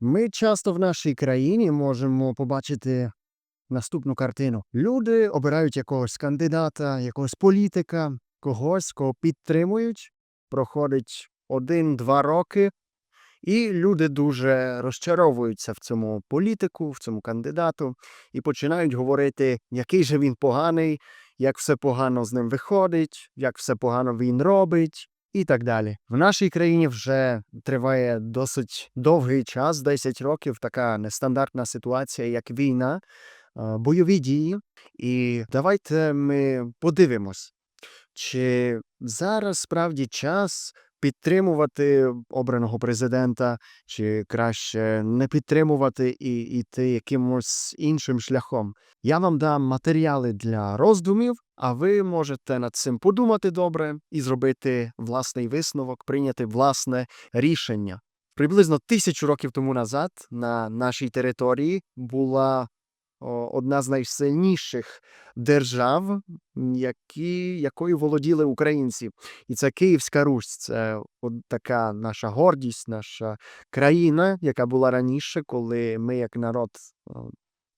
Ми часто в нашій країні можемо побачити наступну картину. Люди обирають якогось кандидата, якогось політика, когось, кого підтримують. Проходить один-два роки, і люди дуже розчаровуються в цьому політику, в цьому кандидату, і починають говорити, який же він поганий, як все погано з ним виходить, як все погано він робить, і так далі. В нашій країні вже триває досить довгий час, 10 років, така нестандартна ситуація, як війна, бойові дії. І давайте ми подивимось, чи зараз справді час підтримувати обраного президента, чи краще не підтримувати і йти якимось іншим шляхом. Я вам дам матеріали для роздумів, а ви можете над цим подумати добре і зробити власний висновок, прийняти власне рішення. Приблизно тисячу років тому назад на нашій території була одна з найсильніших держав, які, якою володіли українці. І це Київська Русь. Це от така наша гордість, наша країна, яка була раніше, коли ми, як народ,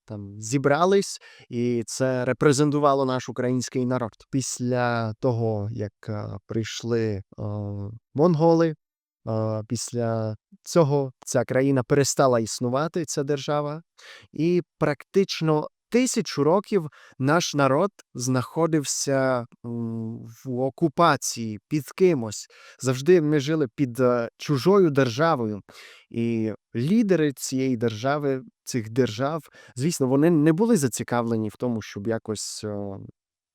там зібрались, і це репрезентувало наш український народ. Після того, як е, прийшли е, монголи, е, після цього ця країна перестала існувати, ця держава, і практично тисячу років наш народ знаходився в окупації під кимось. Завжди ми жили під е, чужою державою. І лідери цієї держави, цих держав, звісно, вони не були зацікавлені в тому, щоб якось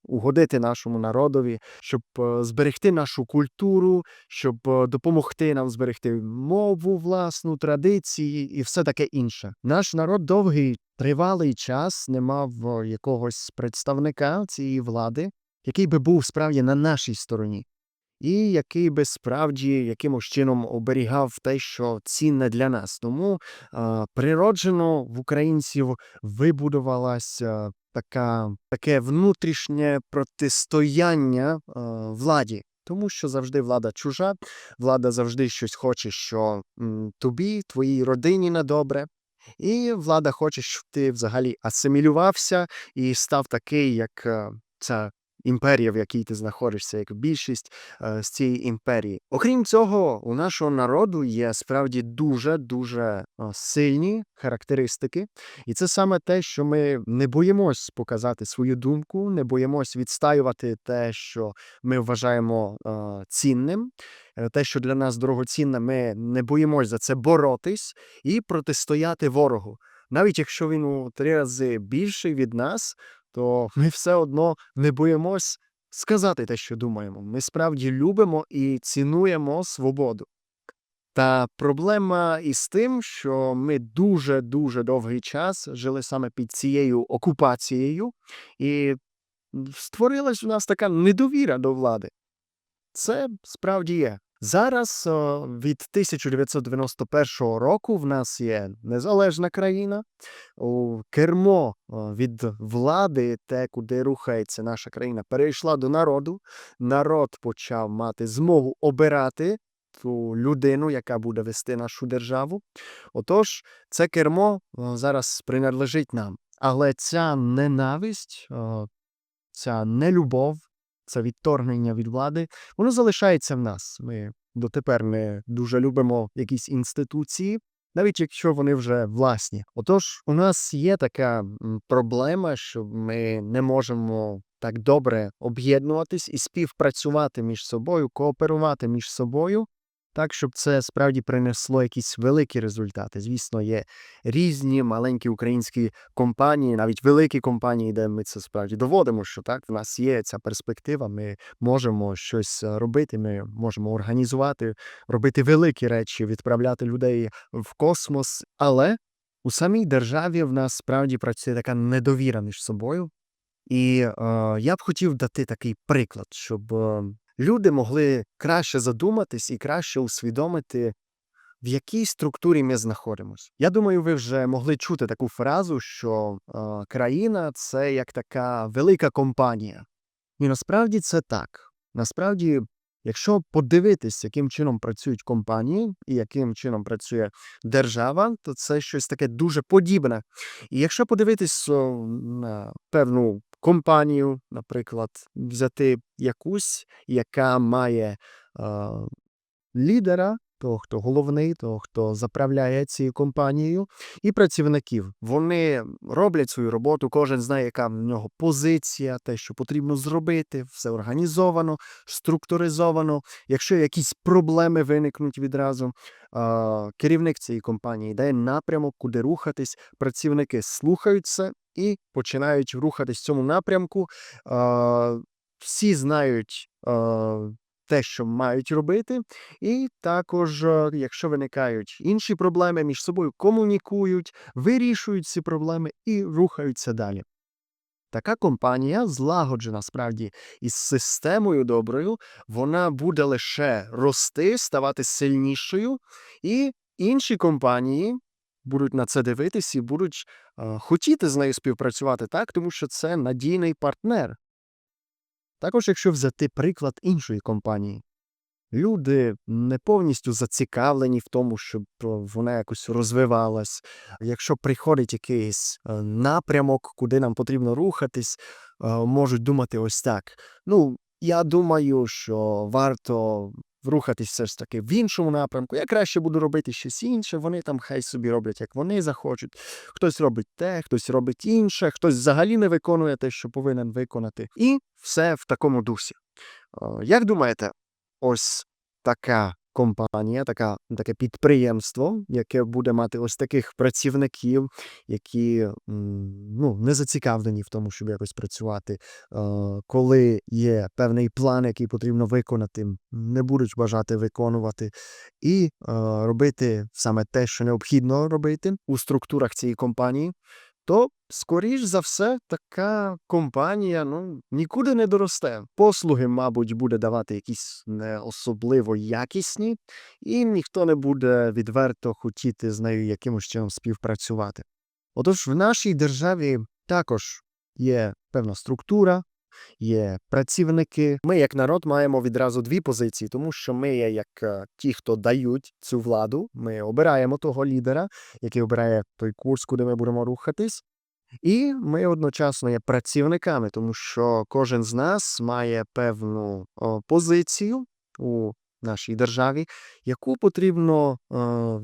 угодити нашому народові, щоб е, зберегти нашу культуру, щоб е, допомогти нам зберегти мову, власну, традиції і все таке інше. Наш народ довгий тривалий час не мав е, якогось представника цієї влади, який би був справді на нашій стороні. І який би справді якимось чином оберігав те, що цінне для нас. Тому природжено в українців вибудувалася така, таке внутрішнє протистояння владі. Тому що завжди влада чужа, влада завжди щось хоче, що тобі, твоїй родині на добре. І влада хоче, щоб ти взагалі асимілювався і став такий, як е, ця імперія, в якій ти знаходишся, як більшість е, з цієї імперії. Окрім цього, у нашого народу є справді дуже дуже е, сильні характеристики, і це саме те, що ми не боїмось показати свою думку, не боїмось відстаювати те, що ми вважаємо е, цінним. Те, що для нас дорогоцінне, ми не боїмось за це боротись і протистояти ворогу. Навіть якщо він у три рази більший від нас, то ми все одно не боїмось сказати те, що думаємо. Ми справді любимо і цінуємо свободу. Та проблема із тим, що ми дуже дуже довгий час жили саме під цією окупацією, і створилась у нас така недовіра до влади. Це справді є. Зараз від 1991 року в нас є незалежна країна. Кермо від влади, те, куди рухається наша країна, перейшла до народу. Народ почав мати змогу обирати ту людину, яка буде вести нашу державу. Отож, це кермо зараз приналежить нам. Але ця ненависть, ця нелюбов, це відторгнення від влади, воно залишається в нас. Ми дотепер не дуже любимо якісь інституції, навіть якщо вони вже власні. Отож, у нас є така проблема, що ми не можемо так добре об'єднуватись і співпрацювати між собою, кооперувати між собою. Так, щоб це справді принесло якісь великі результати. Звісно, є різні маленькі українські компанії, навіть великі компанії, де ми це справді доводимо, що так в нас є ця перспектива. Ми можемо щось е, робити. Ми можемо організувати, робити великі речі, відправляти людей в космос. Але у самій державі в нас справді працює така недовіра між собою. І е, я б хотів дати такий приклад, щоб е, люди могли краще задуматись і краще усвідомити, в якій структурі ми знаходимося. Я думаю, ви вже могли чути таку фразу, що е, країна це як така велика компанія. І насправді це так. Насправді Якщо подивитись, яким чином працюють компанії і яким чином працює держава, то це щось таке дуже подібне. І якщо подивитись на певну компанію, наприклад, взяти якусь, яка має е, лідера, того, хто головний, того, хто заправляє цією компанією, і працівників. Вони роблять свою роботу, кожен знає, яка в нього позиція, те, що потрібно зробити, все організовано, структуризовано. Якщо якісь проблеми виникнуть відразу, керівник цієї компанії дає напрямок, куди рухатись. Працівники слухають це і починають рухатись в цьому напрямку. Всі знають те, що мають робити, і також, е, якщо виникають інші проблеми, між собою комунікують, вирішують ці проблеми і рухаються далі. Така компанія злагоджена справді із системою доброю, вона буде лише рости, ставати сильнішою, і інші компанії будуть на це дивитись і будуть е, хотіти з нею співпрацювати так, тому що це надійний партнер. Також, якщо взяти приклад іншої компанії, люди не повністю зацікавлені в тому, щоб вона якось розвивалась. Якщо приходить якийсь е, напрямок, куди нам потрібно рухатись, е, можуть думати ось так. Ну, я думаю, що варто рухатись все ж таки в іншому напрямку. Я краще буду робити щось інше. Вони там хай собі роблять, як вони захочуть. Хтось робить те, хтось робить інше, хтось взагалі не виконує те, що повинен виконати. І все в такому дусі. Як думаєте, ось така компанія, така, таке підприємство, яке буде мати ось таких працівників, які ну, не зацікавлені в тому, щоб якось працювати. Е, Коли є певний план, який потрібно виконати, не будуть бажати виконувати, і е, робити саме те, що необхідно робити у структурах цієї компанії, то, скоріш за все, така компанія ну, нікуди не доросте. Послуги, мабуть, буде давати якісь не особливо якісні, і ніхто не буде відверто хотіти з нею якимось чином співпрацювати. Отож, в нашій державі також є певна структура, є працівники. Ми, як народ, маємо відразу дві позиції, тому що ми є як е, ті, хто дають цю владу. Ми обираємо того лідера, який обирає той курс, куди ми будемо рухатись. І ми одночасно є працівниками, тому що кожен з нас має певну позицію у нашій державі, яку потрібно е,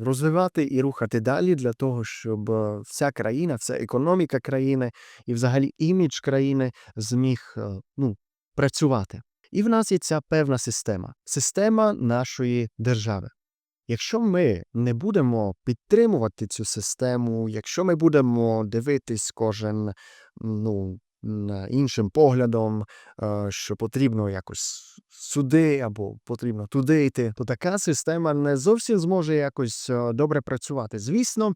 розвивати і рухати далі для того, щоб е, вся країна, вся економіка країни і взагалі імідж країни зміг е, ну, працювати. І в нас є ця певна система система нашої держави. Якщо ми не будемо підтримувати цю систему, якщо ми будемо дивитись кожен ну, іншим поглядом, е, що потрібно якось сюди або потрібно туди йти, то така система не зовсім зможе якось е, добре працювати. Звісно,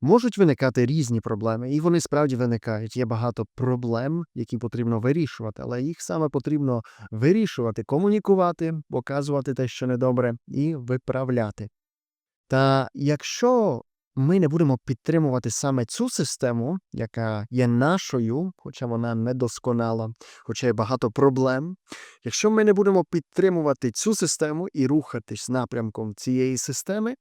можуть виникати різні проблеми, і вони справді виникають. Є багато проблем, які потрібно вирішувати, але їх саме потрібно вирішувати, комунікувати, показувати те, що недобре, і виправляти. Та якщо ми не будемо підтримувати саме цю систему, яка є нашою, хоча вона недосконала, хоча є багато проблем, якщо ми не будемо підтримувати цю систему і рухатись напрямком цієї системи,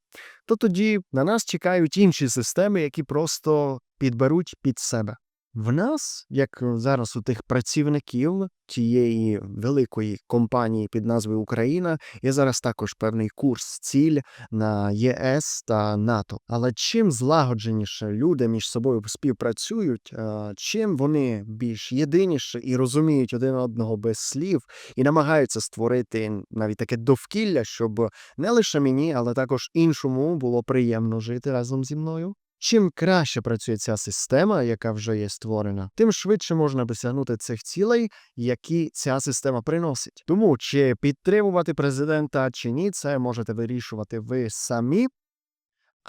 то тоді на нас чекають інші системи, які просто підберуть під себе. В нас, як зараз у тих працівників тієї великої компанії під назвою Україна, є зараз також певний курс ціль на ЄС та НАТО. Але чим злагодженіше люди між собою співпрацюють, е, чим вони більш єдиніше і розуміють один одного без слів, і намагаються створити навіть таке довкілля, щоб не лише мені, але також іншому було приємно жити разом зі мною. Чим краще працює ця система, яка вже є створена, тим швидше можна досягнути цих цілей, які ця система приносить. Тому чи підтримувати президента чи ні, це можете вирішувати ви самі.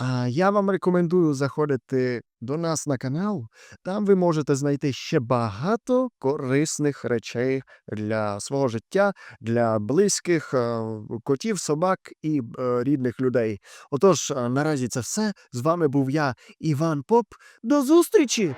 А я вам рекомендую заходити до нас на канал. Там ви можете знайти ще багато корисних речей для свого життя, для близьких е, котів, собак і е, рідних людей. Отож, е, наразі це все. З вами був я, Іван Поп. До зустрічі!